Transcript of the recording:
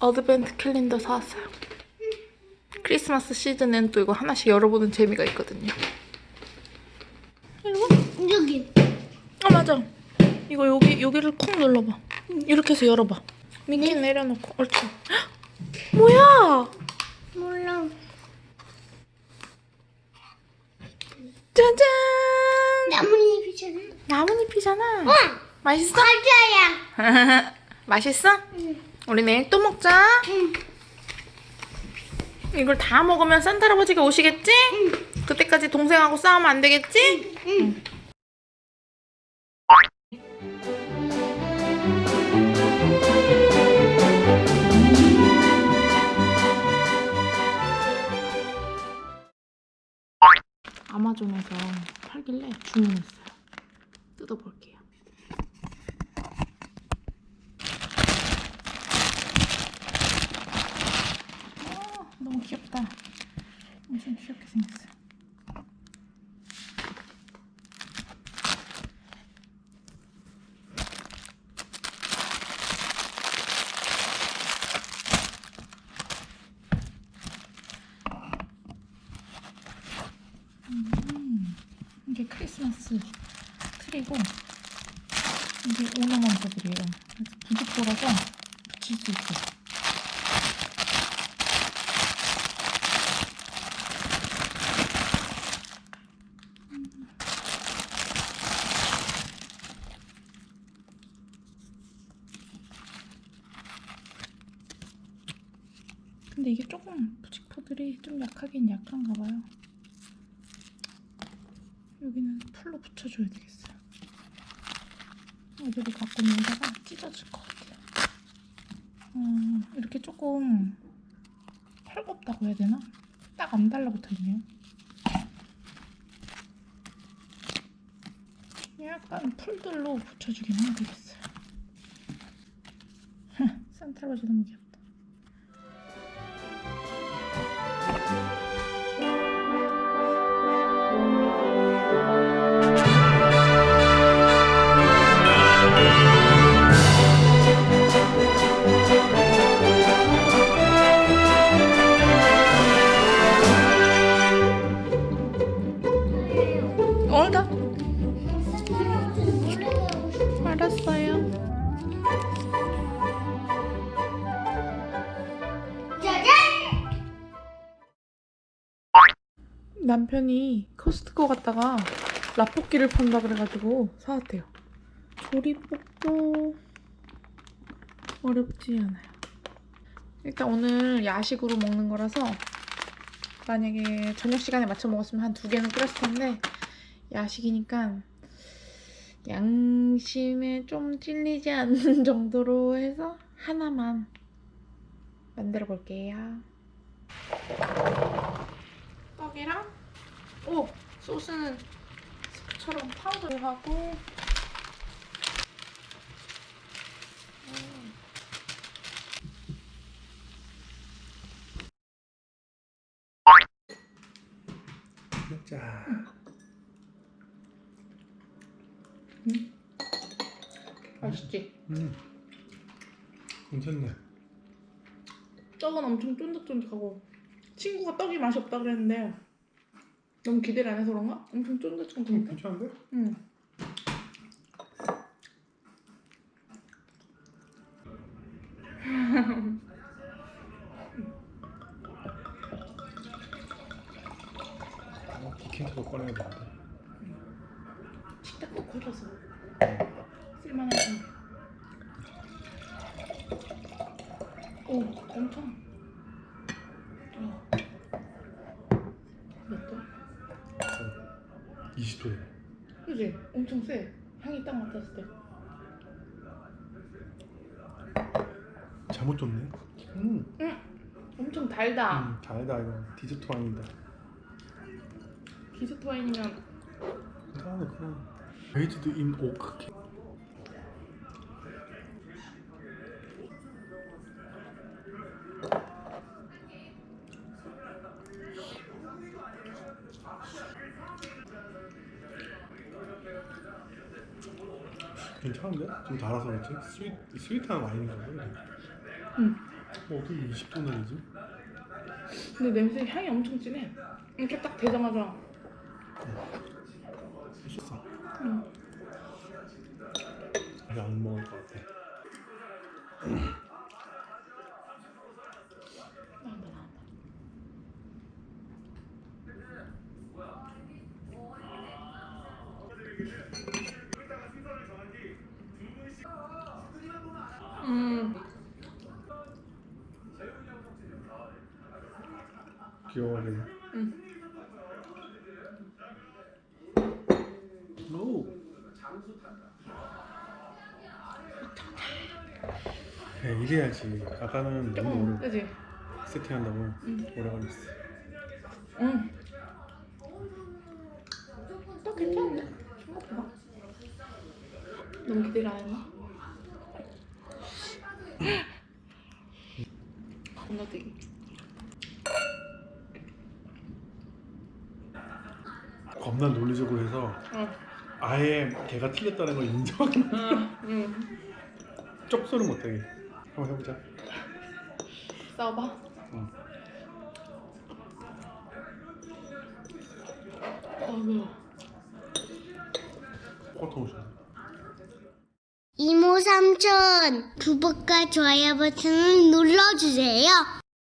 어드벤트 캘린더 사왔어요. 크리스마스 시즌엔 또 이거 하나씩 열어보는 재미가 있거든요. 이거? 여기. 아 맞아. 이거 여기 여기를 콕 눌러봐. 이렇게 해서 열어봐. 미키 내려놓고 옳지. 헉! 뭐야? 몰라. 짜잔! 나뭇잎이잖아. 나뭇잎이잖아. 응. 맛있어? 과자야. 맛있어? 응. 우리 내일 또 먹자. 응. 이걸 다 먹으면 산타 할아버지가 오시겠지? 그때까지 동생하고 싸우면 안 되겠지? 응. 아마존에서 팔길래 주문했어요. 뜯어볼게요. 아, 너무 귀엽다. 엄청 귀엽게 생겼어요. 음, 이게 크리스마스 트리고 이게 오너먼트들이에요. 그래서 부직포라서 붙일 수 있어요. 근데 이게 조금 부직포들이 좀 약하긴 약한가 봐요. 여기는 풀로 붙여줘야 되겠어요. 애들이 갖고 놀다가 찢어질 것 같아요. 음, 이렇게 조금 헐겁다고 해야 되나? 딱 안 달라붙어 있네요. 약간 풀들로 붙여주긴 해야 되겠어요. 산타 할아버지 너무 귀엽다. 알았어요. 남편이 코스트코 갔다가 라볶이를 판다 그래가지고 사왔대요. 조리법도 어렵지 않아요. 일단 오늘 야식으로 먹는 거라서 만약에 저녁 시간에 맞춰 먹었으면 한 두 개는 끓였을 텐데 야식이니까 양심에 좀 찔리지 않는 정도로 해서 하나만 만들어 볼게요. 떡이랑 오 소스는 스프처럼 파우더를 하고 음. 맛있지? 음. 괜찮네. 떡은 엄청 쫀득쫀득하고 친구가 떡이 맛이 없다 그랬는데 너무 기대를 안 해서 그런가? 엄청 음, 쫀득쫀득해. 괜찮은데? 응. 어, 디킨트도 꺼내야 되는데. 식탁도 커져서 쓸만하지. 오, 엄청. 어. 몇 도? 20도에. 그지? 엄청 세. 향이 딱 맡았을 때. 잘못 줬네. 음, 엄청 달다. 음 달다 이거. 디저트 와인이다. 디저트 와인이면 괜찮네 그냥. 베이지드 인 오크. 괜찮은데? 좀 달아서 그렇지? 스윗, 스윗한 와인인가 보네. 응. 어, 어떻게 20도 내리지? 근데 냄새 향이 엄청 진해. 이렇게 딱 대자마자 있었어. 응. 이제 안 먹을 것 같아. 음, 귀여워지네. 응. 그래 이래야지. 아까는 너무 오래 그지? 세팅한다고 응. 오래 걸렸어. 응. 또 괜찮네. 생각보다. 너무 기대를 안 했나? 건너뛰기. 겁나 논리적으로 해서 응. 아예 걔가 틀렸다는 걸 인정하는 응. 응. 쪽소를 못하게. 한번 해보자. 싸워봐. 응. 아 매워. 코터 오션. 이모 삼촌 구독과 좋아요 버튼을 눌러주세요.